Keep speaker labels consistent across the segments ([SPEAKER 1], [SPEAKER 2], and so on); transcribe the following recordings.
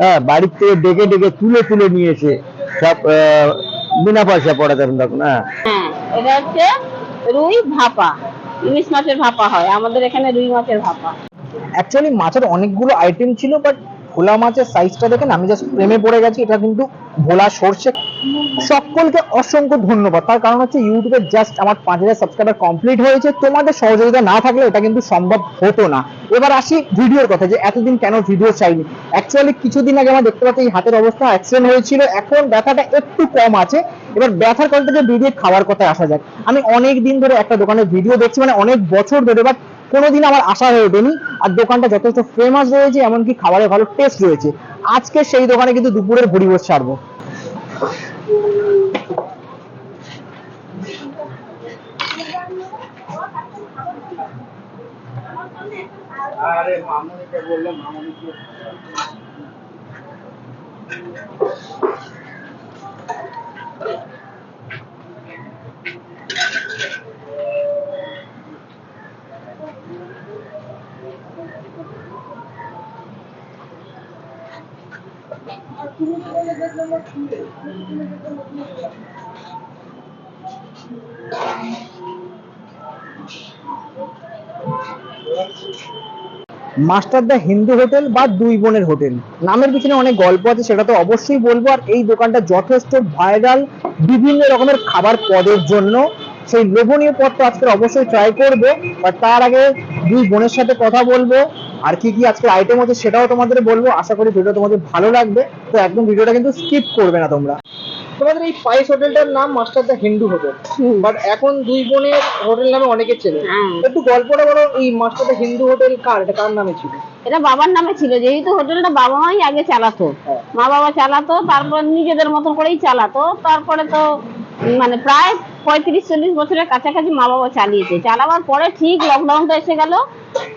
[SPEAKER 1] হ্যাঁ বাড়ির থেকে ডেকে ডেকে তুলে তুলে নিয়েছে সব আহ, বিনা পয়সা পড়াতে তখন হ্যাঁ।
[SPEAKER 2] হ্যাঁ এটা হচ্ছে রুই ভাপা ইলিশ মাছের ভাপা হয়। আমাদের এখানে রুই মাছের ভাপা।
[SPEAKER 3] অ্যাকচুয়ালি মাছের অনেকগুলো আইটেম ছিল বাট ভোলা মাছের সাইজটা দেখেন, আমি জাস্ট প্রেমে পড়ে গেছি, এটা কিন্তু ভোলা সর্ষে। সকলকে অসংখ্য ধন্যবাদ। তার কারণ হচ্ছে ইউটিউবে জাস্ট আমার পাঁচ হাজার সাবস্ক্রাইবার কমপ্লিট হয়েছে। তোমাদের সহযোগিতা না থাকলে এটা কিন্তু সম্ভব হতো না। এবার আসি ভিডিওর কথা, যে এতদিন কেন ভিডিও চাইনি? অ্যাকচুয়ালি কিছুদিন আগে আমার দেখতে পাচ্ছি এই হাতের অবস্থা অ্যাক্সিডেন্ট হয়েছিল। এখন ব্যথাটা একটু কম আছে। এবার ব্যথার কথা থেকে বেরিয়ে খাওয়ার কথায় আসা যাক। আমি অনেক দিন ধরে একটা দোকানে ভিডিও দেখছি মানে অনেক বছর ধরে বাট কোনোদিন আমার আশা হয়ে ওঠেনি। আর দোকানটা যথেষ্ট ফেমাস রয়েছে, এমনকি খাবারের ভালো টেস্ট রয়েছে। আজকে সেই দোকানে কিন্তু দুপুরের ভরি বসে ছাড়বো মাস্টার দা হিন্দু হোটেল বা দুই বোনের হোটেল। নামের পিছনে অনেক গল্প আছে, সেটা তো অবশ্যই বলব। আর এই দোকানটা যথেষ্ট ভাইরাল বিভিন্ন রকমের খাবার পদের জন্য। সেই লোভনীয় পদটা আজকে অবশ্যই ট্রাই করব। বাট তার আগে দুই বোনের সাথে কথা বলব। আর কি কি আজকে আইটেম আছে সেটাও তোমাদের বলব। আশা করি ভিডিও তোমাদের ভালো লাগবে। তো একদম ভিডিওটা কিন্তু স্কিপ করবে না তোমরা। তোমাদের এই পাইস হোটেলটার নাম master da Hindu hotel but এখন দুই বোনের হোটেল নামে অনেকে চেনে।
[SPEAKER 2] হ্যাঁ।
[SPEAKER 3] একটু গল্পটা বলো এই মাস্টার দা হিন্দু হোটেল কার? এটা কার নামে ছিল?
[SPEAKER 2] এটা বাবার নামে ছিল। যেহেতু হোটেলটা বাবা মাই আগে চালাতো।
[SPEAKER 3] হ্যাঁ।
[SPEAKER 2] মা বাবা চালাতো তারপর নিজেদের মতন করেই চালাতো। তারপরে তো মানে প্রায় পঁয়ত্রিশ চল্লিশ বছরের কাছাকাছি মা বাবা চালিয়েছে। চালাবার পরে ঠিক লকডাউনটা এসে গেল।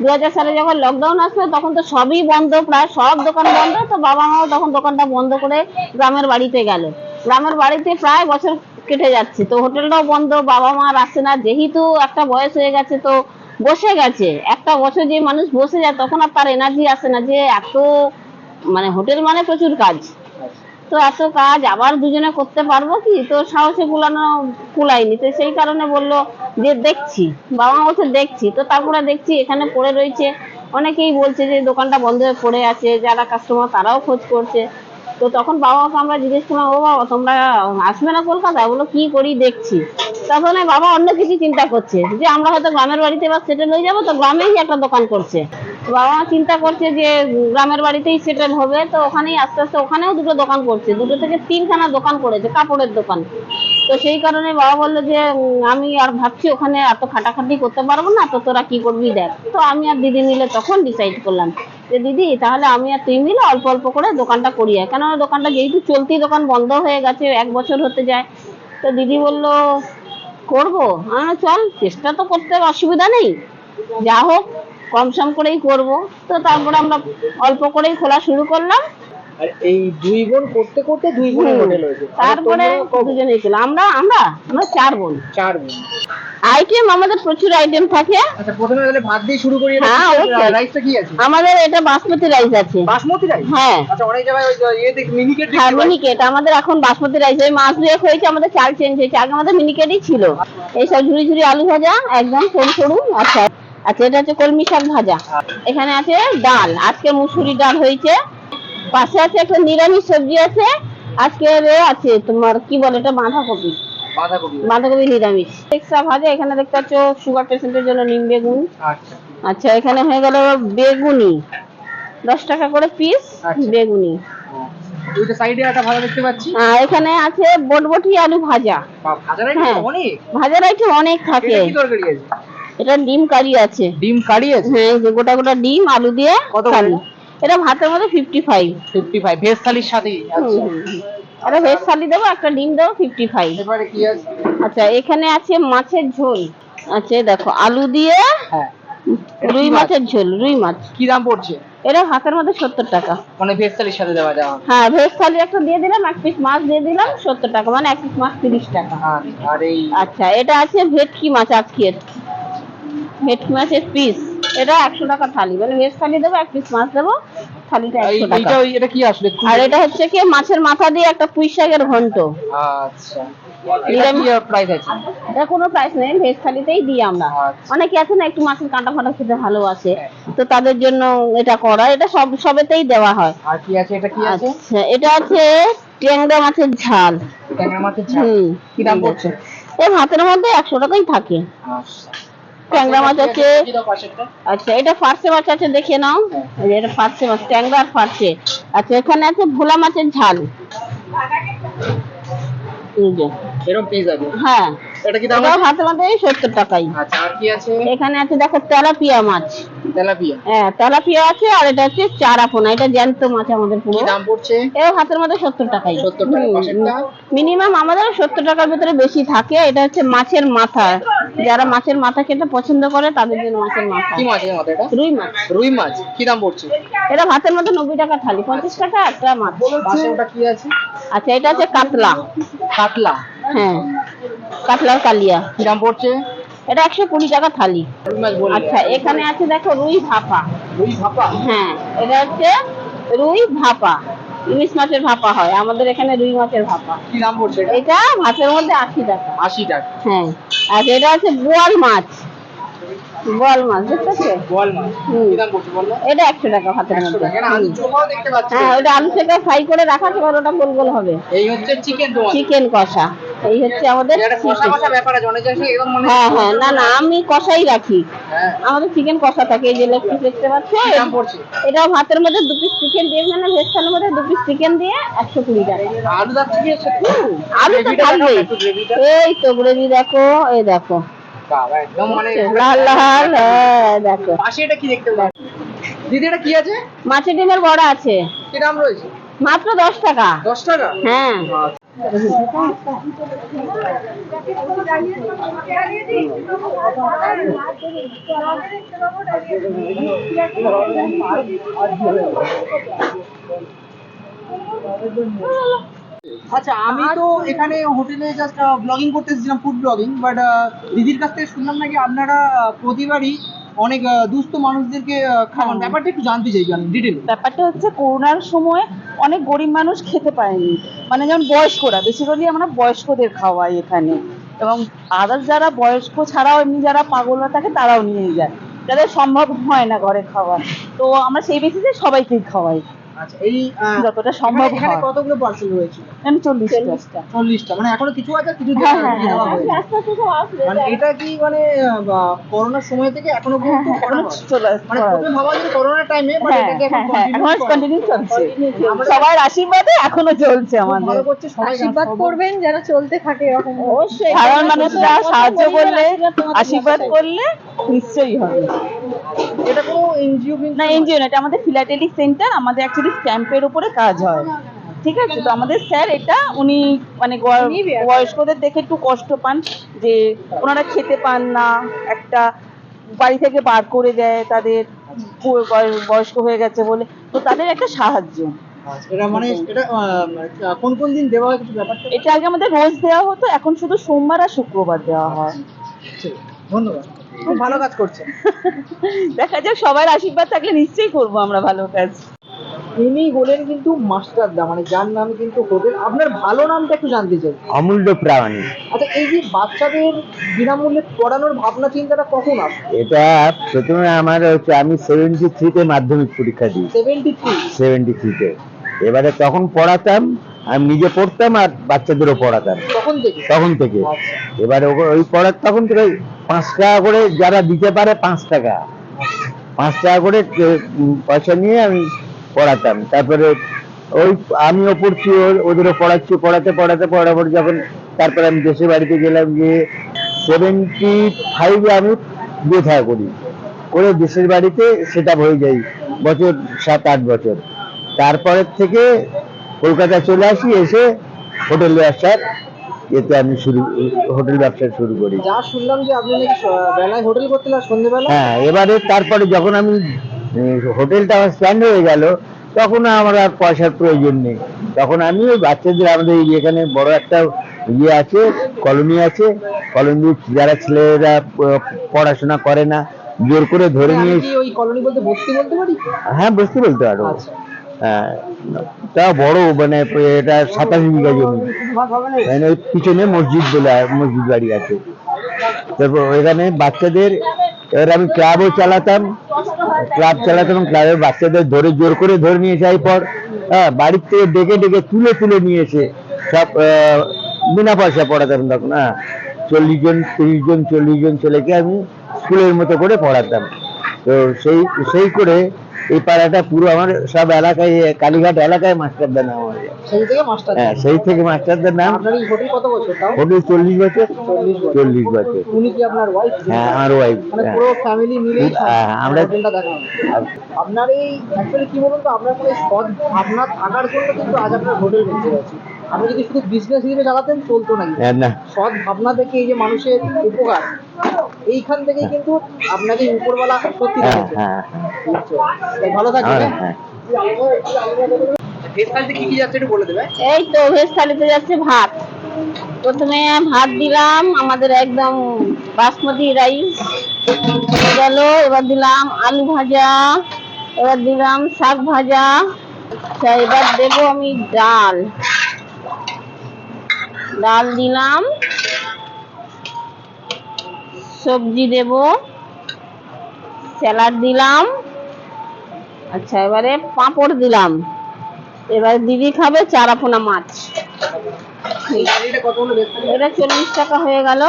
[SPEAKER 2] দু হাজার সালে যখন লকডাউন আসলো, তখন তো সবই বন্ধ, প্রায় সব দোকান বন্ধ, তো বাবা মাও তখন দোকানটা বন্ধ করে গ্রামের বাড়িতে গেল। গ্রামের বাড়িতে প্রায় বছর কেটে যাচ্ছে, তো হোটেলটাও বন্ধ বাবা মা আসছে না, যেহেতু একটা বয়স হয়ে গেছে, তো বসে গেছে। একটা বছর যে মানুষ বসে যায়, তখন আর তার এনার্জি আসে না যে এত মানে হোটেল মানে প্রচুর কাজ। তো এত কাজ আবার দুজনে করতে পারব কি? তো সাহসে কুলানো কুলাইনি তো সেই কারণে বলল যে দেখছি বাবা মা বলছে দেখছি। তো তারপরে দেখছি এখানে পড়ে রয়েছে। অনেকেই বলছে যে দোকানটা বন্ধ হয়ে পড়ে আছে, যারা কাস্টমার তারাও খোঁজ করছে। তো তখন বাবা মাকে আমরা জিজ্ঞেস করলাম, ও বাবা, তোমরা আসবে না কলকাতায় বলো, কি করি দেখছি। তখন ওই বাবা অন্য কিছু চিন্তা করছে, যে আমরা হয়তো গ্রামের বাড়িতে বা সেটেল হয়ে যাব, তো গ্রামেই একটা দোকান করছে। বাবা মা চিন্তা করছে যে, গ্রামের বাড়িতেই সেটেল হবে, তো ওখানেই আস্তে আস্তে ওখানেও দুটো দোকান করছে। দুটো থেকে তিনখানা দোকান করেছে, কাপড়ের দোকান। তো সেই কারণে বাবা বলল যে আমি আর ভাবছি ওখানে এত খাটাখাটি করতে পারব না তো তোরা কি করবি দেখ। তো আমি আর দিদি মিলে তখন ডিসাইড করলাম যে দিদি তাহলে আমি আর তুই মিলে অল্প অল্প করে দোকানটা করি। আর কেননা দোকানটা যেহেতু চলতি দোকান বন্ধ হয়ে গেছে এক বছর হতে যায়। তো দিদি বলল করব? বললাম, চল চেষ্টা তো করতে অসুবিধা নেই। যা হোক কম সম করেই করব। তো তারপরে আমরা অল্প করেই খোলা শুরু করলাম।
[SPEAKER 3] আর এই দুই বোন করতে করতে দুই বোনের হোটেল হয়েছে।
[SPEAKER 2] তারপরে দুজনে ছিল। আমরা আমরা আমরা চার বোন।
[SPEAKER 3] চার বোন।
[SPEAKER 2] আইটেম আমাদের প্রচুর আইটেম থাকে।
[SPEAKER 3] আচ্ছা প্রথমে তাহলে ভাত দিয়ে শুরু করি
[SPEAKER 2] হ্যাঁ।
[SPEAKER 3] রাইসটা কি আছে?
[SPEAKER 2] আমাদের এটা বাসমতি রাইস আছে।
[SPEAKER 3] বাসমতি রাইস
[SPEAKER 2] হ্যাঁ।
[SPEAKER 3] আচ্ছা অনেক জায়গায় ওই ইয়ে দেখ মিনিকেট
[SPEAKER 2] হ্যাঁ মিনিকেট আমাদের এখন বাসমতি রাইস ওই মাছ দুয়েক হয়েছে আমাদের চাল চেঞ্জ হয়েছে। আগে আমাদের মিনিকেটই ছিল। এইসব ঝুড়ি ঝুড়ি আলু ভাজা একদম সরু সরু আচ্ছা। আচ্ছা এটা হচ্ছে কলমি শাক ভাজা। এখানে আছে ডাল। আজকে মুসুরি ডাল হয়েছে। পাশে আছে একটা নিরামিষ সবজি আছে আজকে আছে তোমার কি বলে এটা বাঁধাকপি।
[SPEAKER 3] বাঁধাকপি।
[SPEAKER 2] নিরামিষ। এক্সট্রা ভাজা এখানে দেখতে পাচ্ছ সুগার পেশেন্টের জন্য নিম বেগুন।
[SPEAKER 3] আচ্ছা।
[SPEAKER 2] আচ্ছা এখানে হয়ে গেল বেগুনি। দশ টাকা করে পিস
[SPEAKER 3] আচ্ছা।
[SPEAKER 2] বেগুনি।
[SPEAKER 3] ওইটা সাইডে একটা ভাজা দেখতে পাচ্ছি।
[SPEAKER 2] আর এখানে আছে বটবটি আলু ভাজা।
[SPEAKER 3] বা
[SPEAKER 2] হ্যাঁ।
[SPEAKER 3] অনেক।
[SPEAKER 2] ভাজার আইটেম অনেক থাকে।
[SPEAKER 3] এটা কি তরকারি আছে?
[SPEAKER 2] এটা ডিম কারি আছে।
[SPEAKER 3] ডিম কারি আছে?
[SPEAKER 2] হ্যাঁ গোটা গোটা ডিম আলু দিয়ে
[SPEAKER 3] কত
[SPEAKER 2] করে? এটা ভাতের মধ্যে ফিফটি ফাইভ
[SPEAKER 3] 55 ভেজ থালির সাথে আচ্ছা
[SPEAKER 2] একটা ভেজ থালি দেবো একটা ডিম দেবো ফিফটি ফাইভ
[SPEAKER 3] এবারে কি আছে?
[SPEAKER 2] আচ্ছা এখানে আছে মাছের ঝোল। আচ্ছা এই দেখো আলু দিয়ে
[SPEAKER 3] হ্যাঁ।
[SPEAKER 2] রুই মাছের ঝোল রুই মাছ।
[SPEAKER 3] কি দাম পড়ছে?
[SPEAKER 2] এটা ভাতের মধ্যে সত্তর টাকা।
[SPEAKER 3] মানে ভেজ থালির সাথে দেওয়া যাওয়া
[SPEAKER 2] হ্যাঁ ভেজ থালি একটা দিয়ে দিলাম এক পিস মাছ দিয়ে দিলাম সত্তর টাকা। মানে এক পিস মাছ তিরিশ টাকা।
[SPEAKER 3] আর আর এই
[SPEAKER 2] আচ্ছা এটা আছে ভেটকি মাছ আজকের ভেটকি মাছের পিস এটা একশো টাকা থালি। মানে ভেজ থালি দেবো এক পিস মাছ দেবো থালিটা একশো
[SPEAKER 3] এইটা
[SPEAKER 2] টাকা
[SPEAKER 3] এটা কি আসলে
[SPEAKER 2] আর এটা হচ্ছে কি মাছের মাথা দিয়ে একটা পুঁই শাকের ঘন্ট।
[SPEAKER 3] আচ্ছা। এটা কি প্রাইস আছে?
[SPEAKER 2] এটা কোনো প্রাইস নেই ভেজ থালিতেই দিই আমরা।
[SPEAKER 3] আচ্ছা।
[SPEAKER 2] অনেকে আছে না একটু মাছের কাঁটা ফাটা খেতে ভালোবাসে। তো তাদের জন্য এটা করা এটা সব সবেতেই দেওয়া হয়।
[SPEAKER 3] আর কি আছে? এটা কি আছে?
[SPEAKER 2] আচ্ছা এটা আছে ট্যাংরা মাছের ঝাল।
[SPEAKER 3] ট্যাংরা মাছের ঝাল। কি দাম পড়ছে?
[SPEAKER 2] ভাতের মধ্যে একশো টাকাই থাকে।
[SPEAKER 3] আচ্ছা।
[SPEAKER 2] ট্যাংরা মাছ আছে? আচ্ছা এটা ফার্সে মাছ আছে দেখে নাও। এটা ফার্সে মাছ ট্যাংরা আর ফার্সে। আচ্ছা এখানে আছে ভোলা মাছের ঝাল।
[SPEAKER 3] এরকম পিস আছে
[SPEAKER 2] হ্যাঁ।
[SPEAKER 3] এটা কি দাম
[SPEAKER 2] এটাও ভাতের মধ্যে সত্তর টাকাই।
[SPEAKER 3] আচ্ছা আর কি আছে?
[SPEAKER 2] এখানে আছে দেখো তেলাপিয়া মাছ।
[SPEAKER 3] তেলাপিয়া?
[SPEAKER 2] হ্যাঁ তেলাপিয়া আছে আর এটা হচ্ছে চারাপোনা। এটা জ্যান্ত মাছ আমাদের পুরো।
[SPEAKER 3] দাম পড়ছে?
[SPEAKER 2] এও হাতের মধ্যে সত্তর টাকাই।
[SPEAKER 3] 70 টাকা, পাশেরটা?
[SPEAKER 2] মিনিমাম আমাদের সত্তর টাকার ভিতরে বেশি থাকে। এটা হচ্ছে মাছের মাথা। যারা মাছের মাথা খেতে পছন্দ করে তাদের জন্য মাছের মাথা।
[SPEAKER 3] কি এটা?
[SPEAKER 2] রুই মাছ।
[SPEAKER 3] রুই মাছ। কি দাম পড়ছে?
[SPEAKER 2] এটা ভাতের মধ্যে নব্বই টাকা থালি। পঞ্চাশ টাকা একটা মাছ।
[SPEAKER 3] পাশে ওটা কি আছে?
[SPEAKER 2] আচ্ছা এটা হচ্ছে কাতলা।
[SPEAKER 3] কাতলা।
[SPEAKER 2] হ্যাঁ। কাতলার কালিয়া
[SPEAKER 3] কি দাম পড়ছে।
[SPEAKER 2] এটা একশো কুড়ি টাকা থালি। আচ্ছা এখানে আছে দেখো রুই ভাপা।
[SPEAKER 3] রুই ভাপা?
[SPEAKER 2] হ্যাঁ এটা হচ্ছে রুই ভাপা। ইলিশ মাছের ভাপা হয় আমাদের এখানে রুই মাছের ভাপা।
[SPEAKER 3] কি দাম পড়ছে এটা?
[SPEAKER 2] ভাতের মধ্যে আশি টাকা।
[SPEAKER 3] আশি টাকা।
[SPEAKER 2] হ্যাঁ আর এটা আছে বোয়াল মাছ। বোয়াল মাছ দেখতেছে
[SPEAKER 3] বল মাছ।
[SPEAKER 2] এটা একশো টাকা ভাতের মধ্যে। হ্যাঁ ওটা আলু থেকে ফ্রাই করে রাখা এবার ওটা গোল গোল হবে।
[SPEAKER 3] এই হচ্ছে চিকেন
[SPEAKER 2] চিকেন কষা। এই হচ্ছে আমাদের হ্যাঁ হ্যাঁ না না আমি কষাই রাখি।
[SPEAKER 3] হ্যাঁ।
[SPEAKER 2] আমাদের চিকেন কষা থাকে এই যে লেগ পিস দেখতে পাচ্ছ? এটা ভাতের মধ্যে দু পিস চিকেন দিয়ে মানে ভেজ থালের মধ্যে দু পিস চিকেন দিয়ে একশো কুড়ি টাকা।
[SPEAKER 3] আলু
[SPEAKER 2] তো
[SPEAKER 3] গ্রেভিটা
[SPEAKER 2] এই তো গ্রেভি দেখো এই দেখো।
[SPEAKER 3] মানে
[SPEAKER 2] লাল লাল হ্যাঁ দেখো।
[SPEAKER 3] পাশে এটা কি দেখতে পাচ্ছি? দিদি এটা কি আছে?
[SPEAKER 2] মাছের ডিমের বড়া আছে।
[SPEAKER 3] কি দাম রয়েছে?
[SPEAKER 2] মাত্র দশ টাকা।
[SPEAKER 3] দশ টাকা?
[SPEAKER 2] হ্যাঁ।
[SPEAKER 3] আচ্ছা আমি তো এখানে হোটেলে জাস্ট ব্লগিং করতে এসেছিলাম ফুড ব্লগিং বাট দিদির কাছ থেকে শুনলাম নাকি আপনারা প্রতিবারই অনেক দুস্থ মানুষদেরকে খাওয়ানো। ব্যাপারটা একটু জানতে চাই ডিটেল
[SPEAKER 4] ব্যাপারটা হচ্ছে করোনার সময় অনেক গরিব মানুষ খেতে পায়নি মানে যেমন বয়স্করা বেসিক্যালি আমরা বয়স্কদের খাওয়াই এখানে। এবং আদার্স যারা বয়স্ক ছাড়াও এমনি যারা পাগলরা থাকে তারাও নিয়ে যায়। যাদের সম্ভব হয় না ঘরে খাওয়া। তো আমরা সেই বেসিসে সবাইকেই খাওয়াই।
[SPEAKER 3] আচ্ছা এই
[SPEAKER 4] যতটা সম্ভব
[SPEAKER 3] এখানে-
[SPEAKER 4] হয়।
[SPEAKER 3] কতগুলো পার্সেল রয়েছে
[SPEAKER 4] আমি চল্লিশটা।
[SPEAKER 3] মানে এখনও কিছু আছে কিছু
[SPEAKER 4] হ্যাঁ, হ্যাঁ, হ্যাঁ।
[SPEAKER 3] মানে এটা কি মানে বা- করোনার সময় থেকে এখনও?
[SPEAKER 4] চলে
[SPEAKER 3] মানে ভাবা যে করোনার টাইমে।
[SPEAKER 4] কন্টিনিউ চলছে। সবার আশীর্বাদে এখনও চলছে আমাদের।
[SPEAKER 3] করছে সবাই
[SPEAKER 5] আশীর্বাদ করবেন যারা চলতে থাকে এরকম।
[SPEAKER 2] অবশ্যই।
[SPEAKER 4] সাধারণ মানুষরা সাহায্য করলে আশীর্বাদ করলে নিশ্চয়ই হবে।
[SPEAKER 3] এটা কোনো এনজিও
[SPEAKER 4] না এনজিও না এটা আমাদের ফিলাটেলিক সেন্টার আমাদের অ্যাকচুয়ালি স্ট্যাম্পের উপরে কাজ হয়। ঠিক আছে? তো আমাদের স্যার এটা উনি মানে। বয়স্কদের দেখে একটু কষ্ট পান যে ওনারা খেতে পান না একটা বাড়ি থেকে বার করে দেয় তাদের বয়- বয়- বয়স্ক হয়ে গেছে বলে তো তাদের একটা সাহায্য।
[SPEAKER 3] এটা মানে এটা কোন কোন দিন দেওয়া হয় কিছু ব্যাপারটা
[SPEAKER 4] এটা আগে আমাদের রোজ দেওয়া হতো এখন শুধু সোমবার আর শুক্রবার দেওয়া হয়।
[SPEAKER 3] ধন্যবাদ। খুব ভালো কাজ করছেন
[SPEAKER 4] দেখা যাক সবার আশীর্বাদ থাকলে নিশ্চয়ই করব আমরা ভালো কাজ।
[SPEAKER 3] ইনি হলেন কিন্তু মাস্টারদা মানে যার নাম কিন্তু হোটেল। আপনার ভালো নামটা একটু জানতে চাই।
[SPEAKER 1] অমূল্য প্রামাণিক
[SPEAKER 3] আচ্ছা এই যে বাচ্চাদের বিনামূল্যে পড়ানোর ভাবনা চিন্তাটা কখন আসে
[SPEAKER 1] এটা প্রথমে আমার হচ্ছে আমি সেভেন্টি থ্রিতে মাধ্যমিক পরীক্ষা দিই
[SPEAKER 3] সেভেন্টি থ্রি
[SPEAKER 1] সেভেন্টি থ্রিতে এবারে তখন পড়াতাম আমি নিজে পড়তাম আর বাচ্চাদেরও পড়াতাম।
[SPEAKER 3] তখন থেকে?
[SPEAKER 1] তখন থেকে।
[SPEAKER 3] আচ্ছা।
[SPEAKER 1] এবারে ওই পড়ার তখন থেকে পাঁচ টাকা করে যারা দিতে পারে পাঁচ টাকা। পাঁচ টাকা করে পয়সা নিয়ে আমি পড়াতাম। তারপরে ওই আমিও পড়ছি ওদেরও পড়াচ্ছি পড়াতে পড়াতে পড়াপর যখন তারপরে আমি দেশের বাড়িতে গেলাম গিয়ে সেভেন্টি ফাইভে আমি বিয়ে থাকা করি। করে দেশের বাড়িতে সেটা হয়ে যাই বছর সাত আট বছর। তারপরের থেকে কলকাতা চলে আসি এসে হোটেল ব্যবসার এতে আমি শুরু হোটেল ব্যবসা শুরু করি।
[SPEAKER 3] যা শুনলাম যে আপনি নাকি বেলায় হোটেল করতেন সন্ধ্যেবেলা
[SPEAKER 1] হ্যাঁ এবারে তারপরে যখন আমি হোটেলটা আমার স্ট্যান্ড হয়ে গেল তখন আমার আর পয়সার প্রয়োজন নেই। তখন আমি ওই বাচ্চাদের আমাদের এখানে বড় একটা ইয়ে আছে কলোনি আছে। কলোনি যারা ছেলেরা পড়াশোনা করে না জোর করে ধরে নিয়ে
[SPEAKER 3] ওই কলোনি বলতে বস্তি বলতে পারি?
[SPEAKER 1] হ্যাঁ বুঝতে বলতে পারো।
[SPEAKER 3] আচ্ছা।
[SPEAKER 1] হ্যাঁ তা বড় মানে এটা সাতাশ বিঘা জমি। মানে পিছনে মসজিদ বলে মসজিদ বাড়ি আছে। তারপর ওইখানে বাচ্চাদের এবার আমি ক্লাবও চালাতাম। ক্লাব চালাতাম ক্লাবের বাচ্চাদের ধরে জোর করে ধরে নিয়ে যাই পর। হ্যাঁ বাড়ির থেকে ডেকে ডেকে তুলে তুলে নিয়ে এসে সব বিনা পয়সা পড়াতাম তখন। হ্যাঁ চল্লিশ জন, তিরিশ জন, চল্লিশ জন ছেলেকে আমি স্কুলের মতো করে পড়াতাম। তো সেই সেই করে এই পাড়াটা পুরো আমার সব এলাকায় কালীঘাট এলাকায় মাস্টারদার নাম আমার।
[SPEAKER 3] সেই থেকে মাস্টার
[SPEAKER 1] হ্যাঁ সেই থেকে মাস্টারদার নাম।
[SPEAKER 3] হোটেল কত বছর
[SPEAKER 1] হোটেল চল্লিশ বছর। চল্লিশ বছর।
[SPEAKER 3] উনি কি আপনার ওয়াইফ
[SPEAKER 1] হ্যাঁ আমার ওয়াইফ
[SPEAKER 3] মানে পুরো ফ্যামিলি মিলে
[SPEAKER 1] হ্যাঁ, আমরা-
[SPEAKER 3] হোটেলটা আপনার এই অ্যাকচুয়ালি কি বলুন তো আপনার কোনো সৎ ভাবনা থাকার জন্য কিন্তু আজ আপনার হোটেল বেঁচে গেছে আপনি যদি শুধু বিজনেস হিসেবে চালাতেন চলতো না।
[SPEAKER 1] হ্যাঁ, না।
[SPEAKER 3] সৎ ভাবনা থেকে এই যে মানুষের উপকার এইখান থেকেই কিন্তু আপনাকে উপরওয়ালা সত্যি
[SPEAKER 1] হ্যাঁ। হ্যাঁ।
[SPEAKER 3] ভালো থাকবেন ভেজ থালিতে কি কি যাচ্ছে একটু বলে দেবে?
[SPEAKER 2] এই তো ভেজ থালিতে যাচ্ছে ভাত। প্রথমে ভাত দিলাম আমাদের একদম বাসমতি রাইস হয়ে গেল এবার দিলাম আলু ভাজা এবার দিলাম শাক ভাজা। এবার দেবো আমি ডাল। ডাল দিলাম। সবজি দেব। স্যালাড দিলাম। আচ্ছা এবারে পাঁপড় দিলাম। এবার দিদি খাবে চারাপোনা মাছ। এটা চল্লিশ টাকা হয়ে গেল।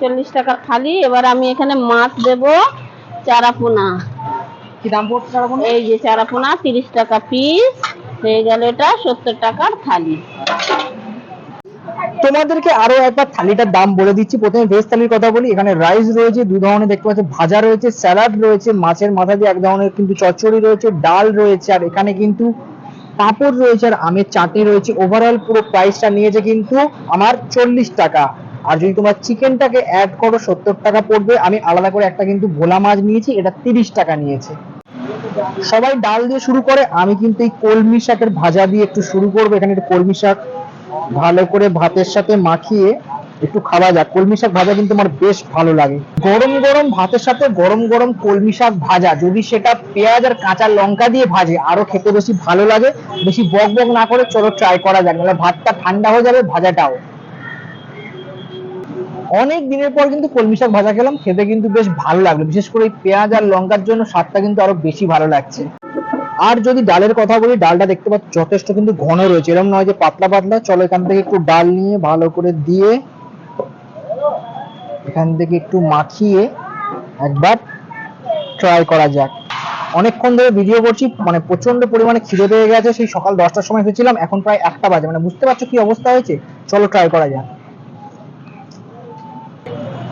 [SPEAKER 2] চল্লিশ টাকার থালি। এবার আমি এখানে মাছ দেব চারাপোনা। এই যে চারাপোনা তিরিশ টাকা পিস হয়ে গেল এটা সত্তর টাকার থালি।
[SPEAKER 3] তোমাদেরকে আরও একবার থালিটার দাম বলে দিচ্ছি। প্রথমে ভেজ থালির কথা বলি। এখানে রাইস রয়েছে, দু ধরনের দেখতে পাচ্ছ ভাজা রয়েছে স্যালাড রয়েছে, মাছের মাথা দিয়ে এক ধরনের কিন্তু চচ্চড়ি রয়েছে, ডাল রয়েছে, আর এখানে কিন্তু পাঁপড় রয়েছে আর আমের চাটনি রয়েছে। ওভারঅল পুরো প্রাইসটা নিয়েছে কিন্তু আমার চল্লিশ টাকা। আর যদি তোমার চিকেনটাকে অ্যাড করো, সত্তর টাকা পড়বে। আমি আলাদা করে একটা কিন্তু ভোলা মাছ নিয়েছি, এটা তিরিশ টাকা নিয়েছে। সবাই ডাল দিয়ে শুরু করে, আমি কিন্তু এই কলমি শাকের ভাজা দিয়ে একটু শুরু করব। এখানে কলমি শাক ভালো করে ভাতের সাথে মাখিয়ে একটু খাওয়া যাক। কলমি শাক ভাজা কিন্তু আমার বেশ ভালো লাগে। গরম গরম ভাতের সাথে গরম গরম কলমি শাক ভাজা। যদি সেটা পেঁয়াজ আর কাঁচা লঙ্কা দিয়ে ভাজে, আরও খেতে বেশি ভালো লাগে। বেশি বক বক না করে চলো ট্রাই করা যাক, নাহলে ভাতটা ঠান্ডা হয়ে যাবে, ভাজাটাও। অনেক দিনের পর কিন্তু কলমি শাক ভাজা খেলাম, খেতে কিন্তু বেশ ভালো লাগল। বিশেষ করে এই পেঁয়াজ আর লঙ্কার জন্য স্বাদটা কিন্তু আরও বেশি ভালো লাগছে। আর যদি ডালের কথা বলি, ডালটা দেখতে পাচ্ছ যথেষ্ট কিন্তু ঘন রয়েছে। এরকম নয় যে পাতলা পাতলা। চলো এখান থেকে একটু ডাল নিয়ে ভালো করে দিয়ে এখান থেকে একটু মাখিয়ে একবার ট্রাই করা যাক। অনেকক্ষণ ধরে ভিডিও করছি মানে প্রচণ্ড পরিমাণে খিদে পেয়ে গেছে। সেই সকাল দশটার সময় এসেছিলাম এখন প্রায় একটা বাজে। মানে বুঝতে পারছ কি অবস্থা হয়েছে? চলো ট্রাই করা যাক।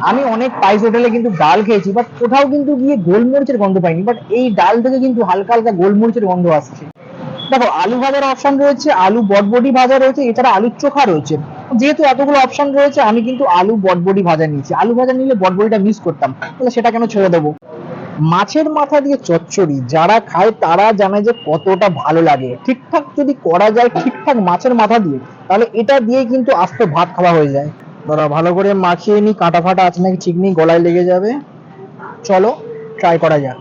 [SPEAKER 3] আমি অনেক পাইস হোটেলে কিন্তু ডাল খেয়েছি বাট কোথাও কিন্তু গিয়ে গোলমরিচের গন্ধ পাইনি বাট এই ডাল থেকে কিন্তু হালকা হালকা গোলমরিচের গন্ধ আসছে। দেখো, আলু ভাজার অপশন রয়েছে, আলু বটবটি ভাজা রয়েছে, এছাড়া আলুর চোখা রয়েছে। যেহেতু এতগুলো অপশন রয়েছে, আমি কিন্তু আলু বটবটি ভাজা নিয়েছি। আলু ভাজা নিলে বটবটিটা মিস করতাম, তাহলে সেটা কেন ছেড়ে দেবো? মাছের মাথা দিয়ে চচ্চড়ি, যারা খায় তারা জানে যে কতটা ভালো লাগে। ঠিকঠাক যদি করা যায় ঠিকঠাক মাছের মাথা দিয়ে, তাহলে এটা দিয়ে কিন্তু আস্তে ভাত খাওয়া হয়ে যায়। ধরো ভালো করে মাখিয়ে নি কাঁটা ফাটা আছে নাকি ঠিক নেই, গলায় লেগে যাবে। চলো ট্রাই করা যাক।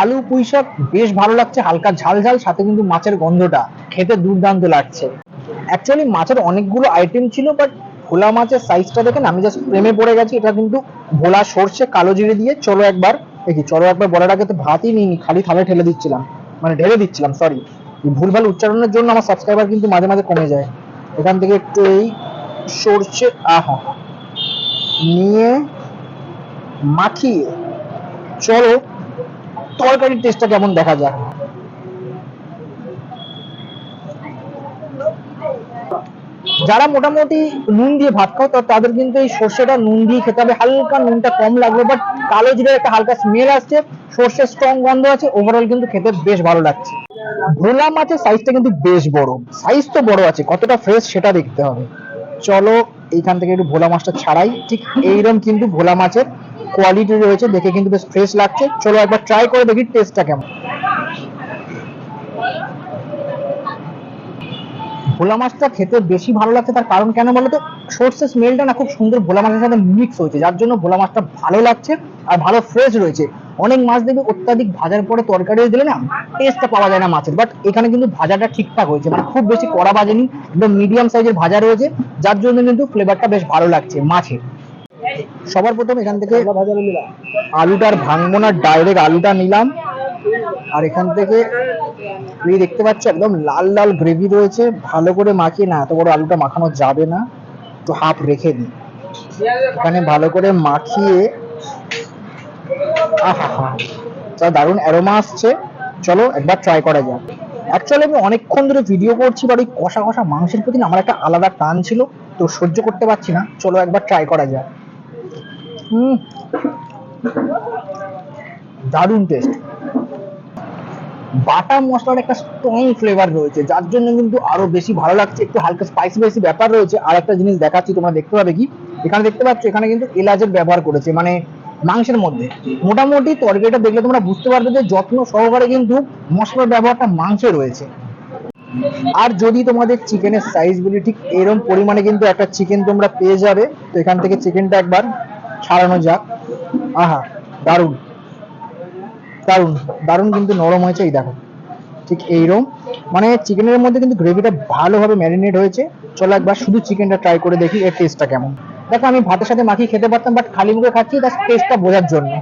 [SPEAKER 3] আলু পুঁই শাক বেশ ভালো লাগছে, হালকা ঝাল ঝাল, সাথে কিন্তু মাছের গন্ধটা খেতে দুর্দান্ত লাগছে। অ্যাকচুয়ালি মাছের অনেকগুলো আইটেম ছিল বাট ভোলা মাছের সাইজটা দেখেন, আমি জাস্ট প্রেমে পড়ে গেছি, এটা কিন্তু ভোলা সর্ষে, কালো জিরে দিয়ে, চলো একবার দেখি চলো একবার বলার আগে তো ভাতই নিইনি, খালি থালে ঠেলে দিচ্ছিলাম মানে ঢেলে দিচ্ছিলাম সরি ভুলভাল উচ্চারণের জন্য আমার সাবস্ক্রাইবার কিন্তু মাঝে মাঝে কমে যায়। এখান থেকে একটু এই সর্ষে আহা নিয়ে মাখিয়ে চলো তরকারির টেস্টটা কেমন দেখা যাক। যারা মোটামুটি নুন দিয়ে ভাত খাও তাদের কিন্তু এই সর্ষেটা নুন দিয়ে খেতে হবে। হালকা নুনটা কম লাগবে বাট কালো জিরের একটা হালকা স্মেল আসছে। সর্ষের স্ট্রং গন্ধ আছে ওভারঅল কিন্তু খেতে বেশ ভালো লাগছে। ভোলা মাছের সাইজটা কিন্তু বেশ বড়। সাইজ তো বড় আছে, কতটা ফ্রেশ সেটা দেখতে হবে। চলো, এইখান থেকে একটু ভোলা মাছটা ছাড়াই। ঠিক এইরকম কিন্তু ভোলা মাছের কোয়ালিটি রয়েছে, দেখে কিন্তু বেশ ফ্রেশ লাগছে। চলো একবার ট্রাই করে দেখি টেস্টটা কেমন। ভোলা মাছটা খেতে বেশি ভালো লাগছে তার কারণ কেন বলতো? সর্ষে স্মেলটা না খুব সুন্দর ভোলা মাছের সাথে মিক্স হয়েছে যার জন্য ভোলা মাছটা ভালো লাগছে আর ভালো ফ্রেশ রয়েছে। অনেক মাছ দেখবে অত্যাধিক ভাজার পরে তরকারি দিলে না টেস্টটা পাওয়া যায় না মাছের বাট এখানে কিন্তু ভাজাটা ঠিকঠাক হয়েছে মানে খুব বেশি কড়া ভাজেনি একদম মিডিয়াম সাইজের ভাজা রয়েছে যার জন্য কিন্তু ফ্লেভারটা বেশ ভালো লাগছে মাছের। সবার প্রথম এখান থেকে আলুটার ভাঙবো না ডাইরেক্ট আলুটা নিলাম। আর এখান থেকে তুমি দেখতে পাচ্ছ একদম লাল লাল গ্রেভি রয়েছে। ভালো করে মাখিয়ে না, এত বড় আলুটা মাখানো যাবে না। তো হাফ রেখে দিই। এখানে ভালো করে মাখিয়ে আহা দারুণ অ্যারোমা আসছে। চলো একবার ট্রাই করা যাক। অ্যাকচুয়ালি আমি অনেকক্ষণ ধরে ভিডিও করছি বাট ওই কষা কষা মাংসের প্রতি আমার একটা আলাদা টান ছিল, তো সহ্য করতে পারছি না। চলো একবার ট্রাই করা যাক। হুম। দারুণ টেস্ট বাটা মশলার একটা স্ট্রং ফ্লেভার রয়েছে, যার জন্য কিন্তু আরও বেশি ভালো লাগছে, একটু হালকা স্পাইসি স্পাইসি ব্যাপার রয়েছে। আর একটা জিনিস দেখাচ্ছি, তোমরা দেখতে পাবে কি? এখানে দেখতে পাচ্ছ, এখানে কিন্তু এলাচের ব্যবহার করেছে মানে মাংসের মধ্যে। মোটামুটি তরকারিটা দেখলে তোমরা বুঝতে পারবে যে যত্ন সহকারে কিন্তু মশলার ব্যবহারটা মাংসে রয়েছে। আর যদি তোমাদের চিকেনের সাইজগুলি ঠিক এরকম পরিমাণে কিন্তু একটা চিকেন তোমরা পেয়ে যাবে, তো এখান থেকে চিকেনটা একবার ছাড়ানো যাক। আহা, দারুণ। দারুণ দারুণ কিন্তু নরম হয়েছে, এই দেখো। ঠিক এইরকম। মানে চিকেনের মধ্যে কিন্তু গ্রেভিটা ভালোভাবে ম্যারিনেট হয়েছে। চলো একবার শুধু চিকেনটা ট্রাই করে দেখি, এর টেস্টটা কেমন। দেখো, আমি ভাতের সাথে মাখিয়ে খেতে পারতাম বাট খালি মুখে খাচ্ছি তার টেস্টটা বোঝার জন্য।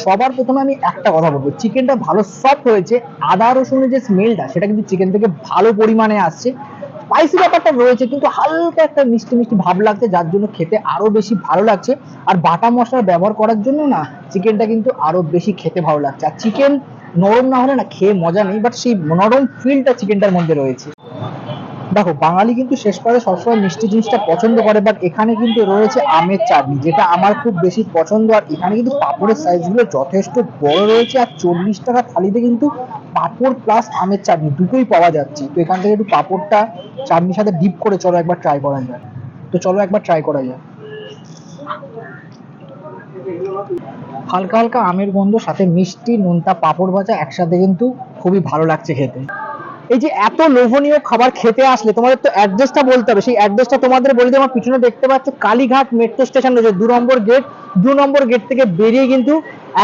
[SPEAKER 3] সবার প্রথমে আমি একটা কথা বলব। চিকেনটা ভালো সফট হয়েছে, আদা রসুনের যে স্মেলটা সেটা কিন্তু চিকেন থেকে ভালো পরিমাণে আসছে। স্পাইসি ব্যাপারটা রয়েছে, কিন্তু হালকা একটা মিষ্টি মিষ্টি ভাব লাগছে, যার জন্য খেতে আরও বেশি ভালো লাগছে। আর বাটা মশলা ব্যবহার করার জন্য না চিকেনটা কিন্তু আরও বেশি খেতে ভালো লাগছে। আর চিকেন নরম না হলে না খেয়ে মজা নেই বাট সেই নরম ফিলটা চিকেনটার মধ্যে রয়েছে। দেখো, বাঙালি কিন্তু শেষ পাতে সবসময় মিষ্টি জিনিসটা পছন্দ করে বাট এখানে কিন্তু রয়েছে আমের চাটনি, যেটা আমার খুব বেশি পছন্দ, আর এখানে কিন্তু পাঁপড়ের সাইজগুলো যথেষ্ট বড় রয়েছে, আর চল্লিশ টাকা থালিতে কিন্তু পাঁপড় প্লাস আমের চাটনি দুটোই পাওয়া যাচ্ছে। তো এখান থেকে একটু পাঁপড়টা, চাটনির সাথে ডিপ করে চলো একবার ট্রাই করা যায় তো চলো একবার ট্রাই করা যায় হালকা হালকা আমের গন্ধ, সাথে মিষ্টি, নোনতা, পাঁপড় ভাজা একসাথে কিন্তু খুবই ভালো লাগছে খেতে। এই যে এত লোভনীয় খাবার খেতে আসলে তোমাদের তো অ্যাড্রেসটা বলতে হবে। সেই অ্যাড্রেসটা তোমাদের বলে আমার পিছনে দেখতে পাচ্ছ কালীঘাট মেট্রো স্টেশন রয়েছে দু নম্বর গেট দু নম্বর গেট থেকে বেরিয়ে কিন্তু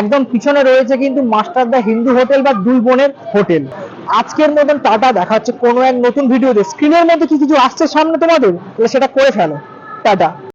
[SPEAKER 3] একদম পিছনে রয়েছে কিন্তু মাস্টার দা হিন্দু হোটেল বা দুই বোনের হোটেল আজকের মতন টাটা, দেখা হচ্ছে কোনো এক নতুন ভিডিওতে স্ক্রিনের মধ্যে কি কিছু আসছে সামনে তোমাদের? সেটা করে ফেলো। টাটা।